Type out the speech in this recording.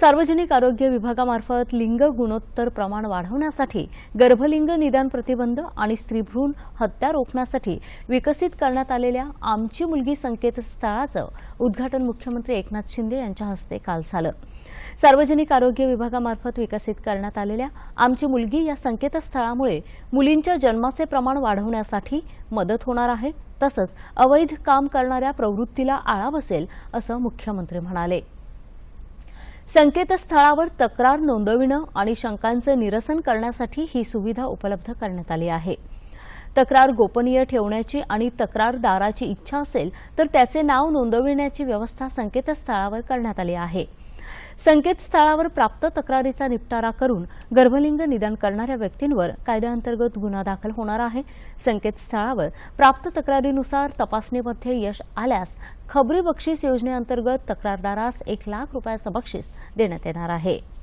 सार्वजनिक आरोग्य विभागामार्फत लिंग गुणोत्तर प्रमाण वाढवण्यासाठी गर्भलिंग निदान प्रतिबंध आणि स्त्रीभ्रूण हत्या रोखण्यासाठी विकसित करण्यात आलेल्या आमची मुलगी संकेतस्थळाचं उद्घाटन मुख्यमंत्री एकनाथ शिंदे यांच्या हस्ते काल झालं. सार्वजनिक आरोग्य विभागामार्फत विकसित करण्यात आलेल्या आमची मुलगी या संकेतस्थळामुळे मुलींच्या जन्माचे प्रमाण वाढवण्यासाठी मदत होणार आहे तसंच अवैध काम करणाऱ्या प्रवृत्तीला आळा बसेल असं मुख्यमंत्री म्हणाले. संकेतस्थळावर तक्रार नोंदविणं आणि शंकांचं निरसन करण्यासाठी ही सुविधा उपलब्ध करण्यात आली आहे. तक्रार गोपनीय ठेवण्याची आणि तक्रारदाराची इच्छा असेल तर त्याचे नाव नोंदविण्याची व्यवस्था संकेतस्थळावर करण्यात आली आहे. संकेतस्थळावर प्राप्त तक्रारीचा निपटारा करून गर्भलिंग निदान करणाऱ्या व्यक्तींवर कायद्याअंतर्गत गुन्हा दाखल होणार आहे. संकेतस्थळावर प्राप्त तक्रारीनुसार तपासणीमध्ये यश आल्यास खबरी बक्षीस योजनेअंतर्गत तक्रारदारास एक लाख रुपयाचं बक्षीस देण्यात येणार आहे.